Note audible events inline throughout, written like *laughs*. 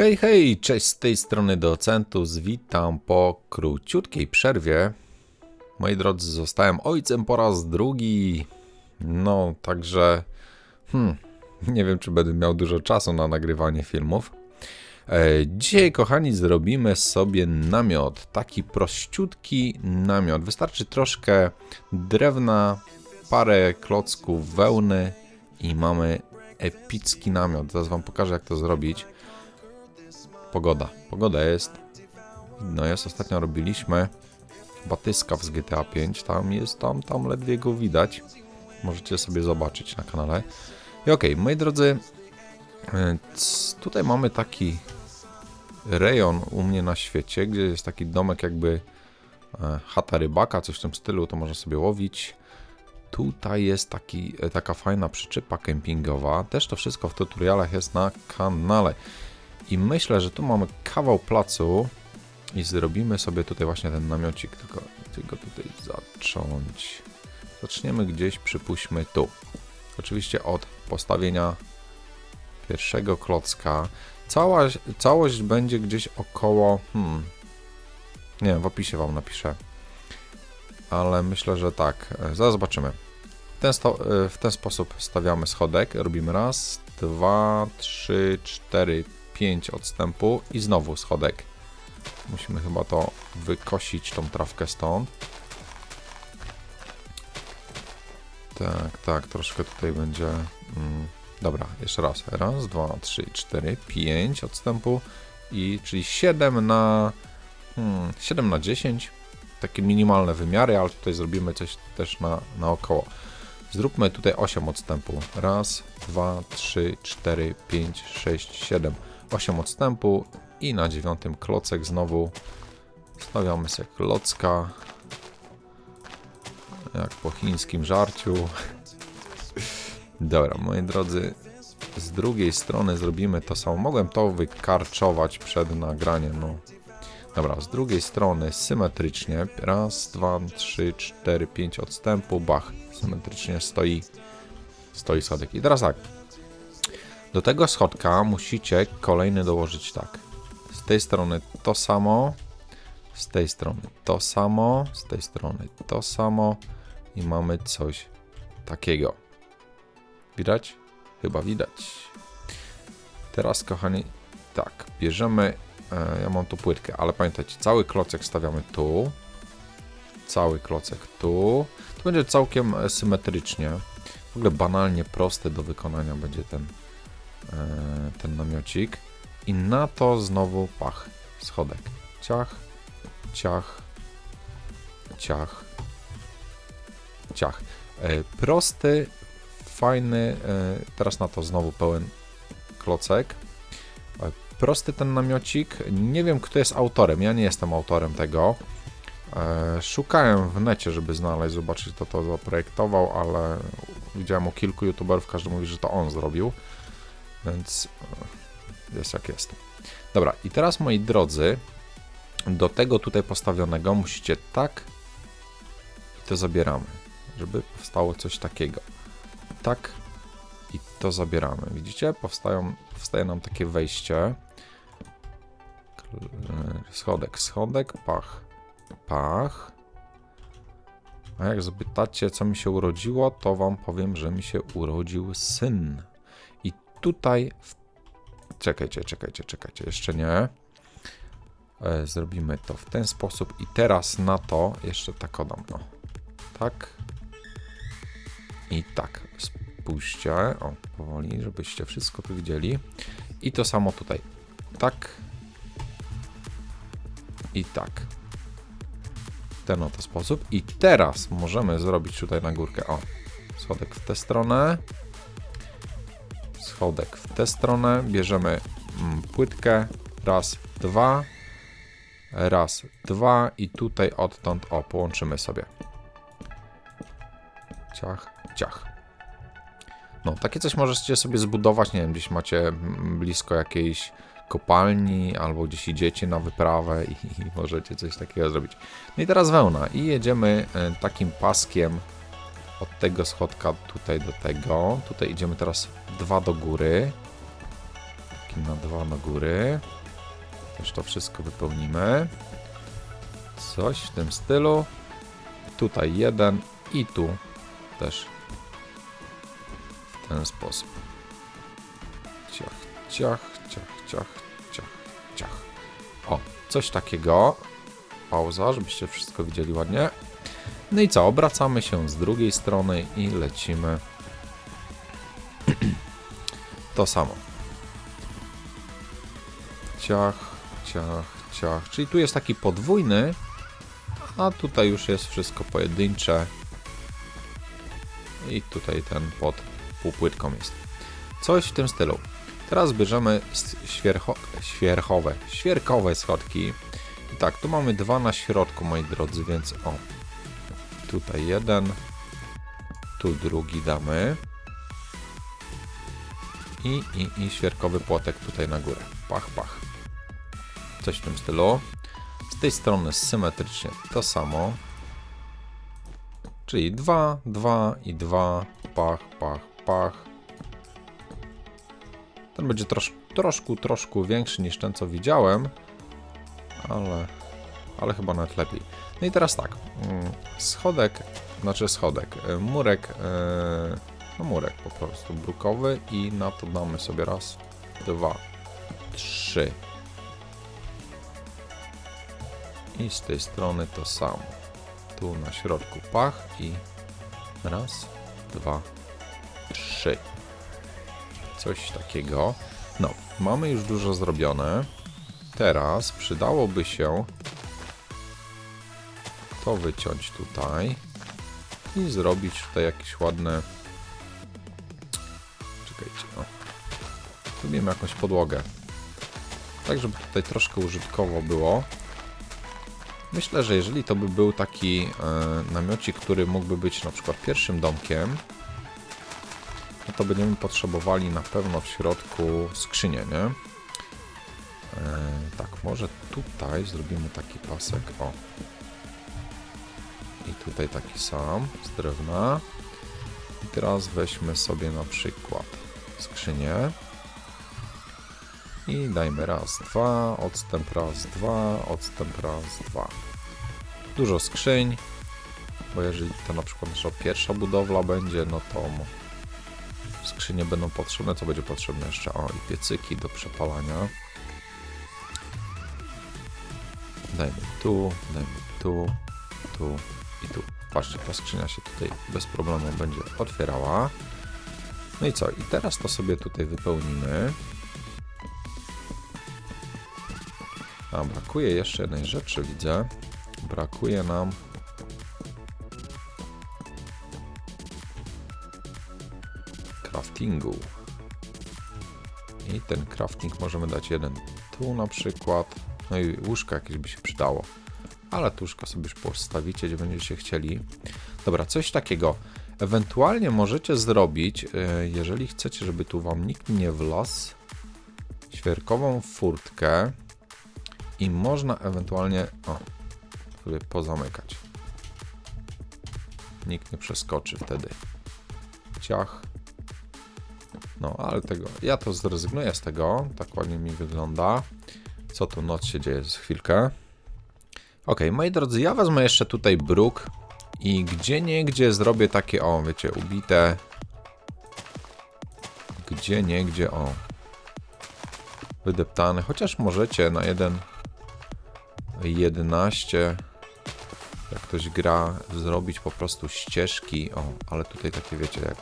Hej, hej, cześć z tej strony Docentus, witam po króciutkiej przerwie. Moi drodzy, zostałem ojcem po raz drugi. No, także, hmm, nie wiem, czy będę miał dużo czasu na nagrywanie filmów. E, Dzisiaj, kochani, zrobimy sobie namiot. Taki prościutki namiot. Wystarczy troszkę drewna, parę klocków wełny i mamy epicki namiot. Zaraz wam pokażę, jak to zrobić. Pogoda. Pogoda jest. No jest, ostatnio robiliśmy batyskaw z GTA 5. Tam jest, tam, tam ledwie go widać. Możecie sobie zobaczyć na kanale. I okej, moi drodzy, e, tutaj mamy taki rejon u mnie na świecie, gdzie jest taki domek jakby e, chata rybaka, coś w tym stylu, to można sobie łowić. Tutaj jest taki, e, taka fajna przyczepa kempingowa. Też to wszystko w tutorialach jest na kanale. I myślę, że tu mamy kawał placu i zrobimy sobie tutaj właśnie ten namiocik, tylko go tutaj zacząć? Zaczniemy gdzieś, przypuśćmy tu. Oczywiście od postawienia pierwszego klocka. Cała, całość będzie gdzieś około, hmm, nie wiem, w opisie wam napiszę. Ale myślę, że tak. Zaraz zobaczymy. W ten sposób stawiamy schodek. Robimy raz, dwa, trzy, cztery, pięć odstępu i znowu schodek. Musimy chyba to wykosić, tą trawkę stąd. Tak, tak, troszkę tutaj będzie. Mm, dobra, jeszcze raz. Raz, dwa, trzy, cztery, pięć odstępu i czyli 7 na hmm, 7 na 10. Takie minimalne wymiary, ale tutaj zrobimy coś też na, naokoło. Zróbmy tutaj 8 odstępu. Raz, dwa, trzy, cztery, pięć, sześć, siedem. 8 odstępu i na dziewiątym klocek znowu stawiamy sobie klocka. Jak po chińskim żarciu. Dobra, moi drodzy, z drugiej strony zrobimy to samo. Mogłem to wykarczować przed nagraniem, no. Dobra, z drugiej strony symetrycznie. Raz, dwa, trzy, cztery, pięć odstępu. Bach. Symetrycznie stoi, stoi schodek. I teraz tak. Do tego schodka musicie kolejny dołożyć tak. Z tej strony to samo. Z tej strony to samo. Z tej strony to samo. I mamy coś takiego. Widać? Chyba widać. Teraz, kochani, tak, bierzemy. E, ja mam tu płytkę, ale pamiętajcie, cały klocek stawiamy tu. Cały klocek tu. To będzie całkiem e, symetrycznie. W ogóle banalnie prosty do wykonania będzie ten, ten namiocik. I na to znowu pach, schodek. Ciach, ciach, ciach, ciach. E, prosty, fajny. E, teraz na to znowu pełen klocek. E, prosty ten namiocik. Nie wiem, kto jest autorem. Ja nie jestem autorem tego. E, szukałem w necie, żeby znaleźć, zobaczyć, kto to zaprojektował, ale widziałem u kilku youtuberów, każdy mówi, że to on zrobił. Więc e, jest jak jest. Dobra, i teraz moi drodzy, do tego tutaj postawionego musicie tak i to zabieramy, żeby powstało coś takiego. Tak i to zabieramy. Widzicie? Powstają, powstaje nam takie wejście. Schodek, schodek, pach, pach. A jak zapytacie, co mi się urodziło, to wam powiem, że mi się urodził syn. Tutaj. W... Czekajcie, czekajcie, czekajcie, jeszcze nie. E, Zrobimy to w ten sposób. I teraz na to jeszcze tak odam. Tak. I tak. Spójrzcie. O, powoli, żebyście wszystko tu widzieli. I to samo tutaj. Tak. I tak. W ten oto sposób. I teraz możemy zrobić tutaj na górkę. O. Schodek w tę stronę. Schodek w tę stronę. Bierzemy mm, płytkę. Raz, dwa. Raz, dwa. I tutaj odtąd, o, połączymy sobie. Ciach, ciach. No, takie coś możecie sobie zbudować, nie wiem, gdzieś macie mm, blisko jakiejś kopalni, albo gdzieś idziecie na wyprawę i, i możecie coś takiego zrobić. No i teraz wełna i jedziemy e, takim paskiem od tego schodka tutaj do tego. Tutaj idziemy teraz dwa do góry. schodki na dwa do góry. Też to wszystko wypełnimy. Coś w tym stylu. Tutaj jeden i tu też w ten sposób. Ciach, ciach, ciach, ciach, ciach, ciach. O, coś takiego. Pauza, żebyście wszystko widzieli ładnie. No i co, obracamy się z drugiej strony i lecimy. *clears throat* to samo. Ciach, ciach, ciach. Czyli tu jest taki podwójny, a tutaj już jest wszystko pojedyncze. I tutaj ten pod półpłytką jest. Coś w tym stylu. Teraz bierzemy świercho, świerchowe, świerkowe schodki. I tak, tu mamy dwa na środku, moi drodzy, więc o. Tutaj jeden, tu drugi damy. I, i, i świerkowy płotek tutaj na górę. Pach, pach. Coś w tym stylu. Z tej strony symetrycznie to samo. Czyli 2, 2 i 2. Pach, pach, pach. Ten będzie trosz, troszkę, troszkę większy niż ten, co widziałem. Ale, ale chyba nawet lepiej. No i teraz tak. mm, Schodek, znaczy schodek, e, murek, e, no murek po prostu brukowy i na to damy sobie raz, dwa, trzy. I z tej strony to samo. Tu na środku pach i raz, dwa, trzy. Coś takiego. No, mamy już dużo zrobione. Teraz przydałoby się to wyciąć tutaj i zrobić tutaj jakieś ładne. Czekajcie, o. Zrobimy jakąś podłogę. Tak, żeby tutaj troszkę użytkowo było. Myślę, że jeżeli to by był taki e, namiocik, który mógłby być na przykład pierwszym domkiem, no to będziemy potrzebowali na pewno w środku skrzynię, nie? E, tak, może tutaj zrobimy taki pasek, o. I tutaj taki sam, z drewna. I teraz weźmy sobie na przykład skrzynię. I dajmy raz, dwa, odstęp raz, dwa, odstęp raz, dwa. Dużo skrzyń, bo jeżeli to na przykład nasza pierwsza budowla będzie, no to skrzynie będą potrzebne. Co będzie potrzebne jeszcze? O, i piecyki do przepalania. Dajmy tu, dajmy tu, tu i tu. Patrzcie, ta skrzynia się tutaj bez problemu będzie otwierała. No i co? I teraz to sobie tutaj wypełnimy. A, brakuje jeszcze jednej rzeczy, widzę. Brakuje nam... Craftingu. I ten crafting możemy dać jeden tu na przykład. No i łóżko jakieś by się przydało. Ale tu łóżko sobie już postawicie, gdzie będziecie chcieli. Dobra, coś takiego. Ewentualnie możecie zrobić, e, jeżeli chcecie, żeby tu wam nikt nie wlazł, świerkową furtkę i można ewentualnie o, sobie pozamykać. Nikt nie przeskoczy wtedy. Ciach. No, ale tego, ja to zrezygnuję z tego, tak ładnie mi wygląda. Co tu noc się dzieje z chwilkę. Ok, moi drodzy, ja wezmę jeszcze tutaj bruk i gdzie nie gdzie zrobię takie, o wiecie, ubite. Gdzie nie gdzie, o. Wydeptane, chociaż możecie na jeden 11 jak ktoś gra zrobić po prostu ścieżki, o, ale tutaj takie wiecie, jak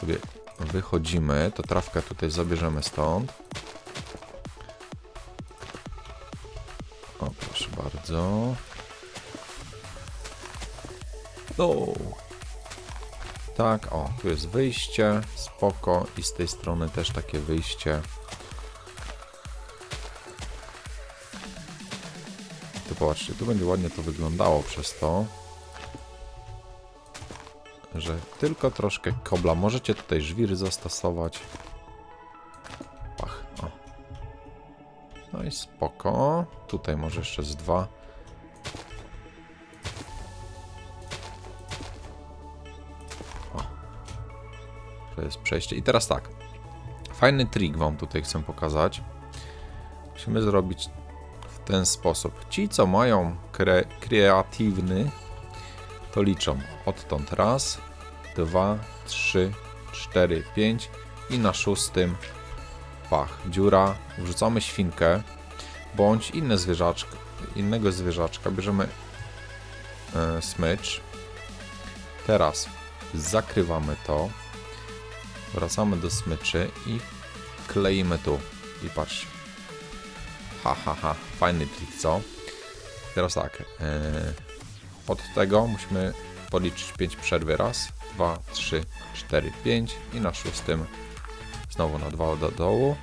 sobie wychodzimy, to trawkę tutaj zabierzemy stąd. Bardzo. No. Tak, o, tu jest wyjście, spoko i z tej strony też takie wyjście. To popatrzcie, tu będzie ładnie to wyglądało przez to, że tylko troszkę kobla. Możecie tutaj żwir zastosować. I spoko. Tutaj może jeszcze z dwa. O. To jest przejście. I teraz tak. Fajny trik wam tutaj chcę pokazać. Musimy zrobić w ten sposób. Ci, co mają kre kreatywny, to liczą odtąd raz, dwa, trzy, cztery, pięć i na szóstym pach, dziura, wrzucamy świnkę bądź inne zwierzaczko, innego zwierzaczka, bierzemy e, smycz. Teraz zakrywamy to, wracamy do smyczy i kleimy tu. I patrzcie. Ha, ha, ha, fajny trik, co? Teraz tak, e, od tego musimy policzyć 5 przerwy. Raz, dwa, trzy, cztery, pięć i na szóstym znowu na dwa do dołu.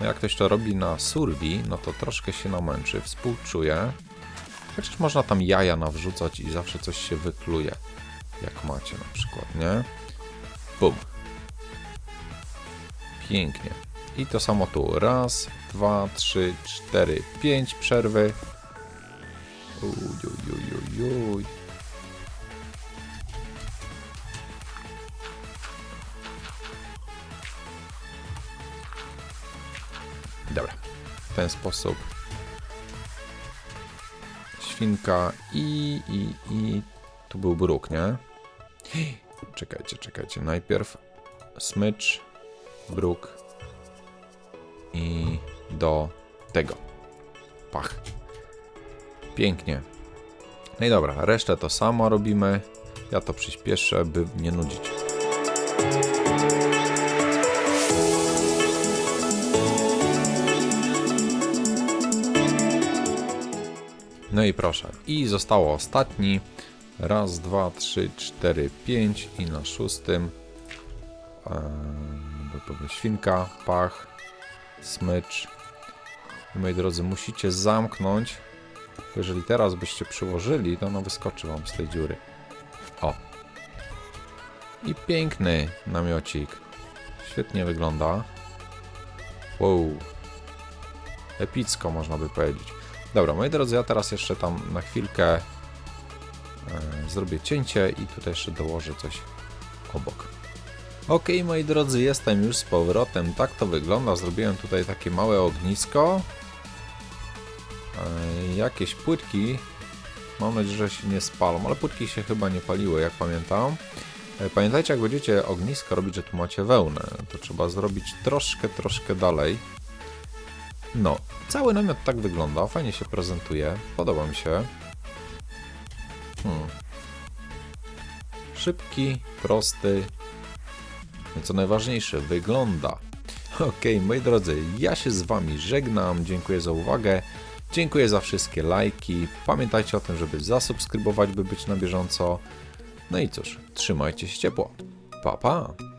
No jak ktoś to robi na survi, no to troszkę się namęczy, współczuję. Chociaż można tam jaja nawrzucać i zawsze coś się wykluje. Jak macie na przykład, nie? Bum. Pięknie. I to samo tu. Raz, dwa, trzy, cztery, pięć przerwy. Uj, uj, uj, uj, uj. Dobra. W ten sposób. Świnka i, i, i tu był bruk, nie? Czekajcie, czekajcie. Najpierw smycz, bruk i do tego. Pach. Pięknie. No i dobra, resztę to samo robimy. Ja to przyspieszę, by nie nudzić. No i proszę. I zostało ostatni. Raz, dwa, trzy, cztery, pięć i na szóstym eee, świnka, pach, smycz. Moi drodzy, musicie zamknąć. Jeżeli teraz byście przyłożyli, to ono wyskoczy wam z tej dziury. O. I piękny namiocik. Świetnie wygląda. Wow. Epicko można by powiedzieć. Dobra, moi drodzy, ja teraz jeszcze tam na chwilkę e, zrobię cięcie i tutaj jeszcze dołożę coś obok. Ok, moi drodzy, jestem już z powrotem. Tak to wygląda. Zrobiłem tutaj takie małe ognisko. E, jakieś płytki. Mam nadzieję, że się nie spalą, ale płytki się chyba nie paliły, jak pamiętam. E, pamiętajcie, jak będziecie ognisko robić, że tu macie wełnę. To trzeba zrobić troszkę, troszkę dalej. No, cały namiot tak wygląda, fajnie się prezentuje, podoba mi się. Hmm. Szybki, prosty, no co najważniejsze, wygląda. *laughs* Ok, moi drodzy, ja się z Wami żegnam, dziękuję za uwagę, dziękuję za wszystkie lajki, pamiętajcie o tym, żeby zasubskrybować, by być na bieżąco. No i cóż, trzymajcie się ciepło. Pa, pa!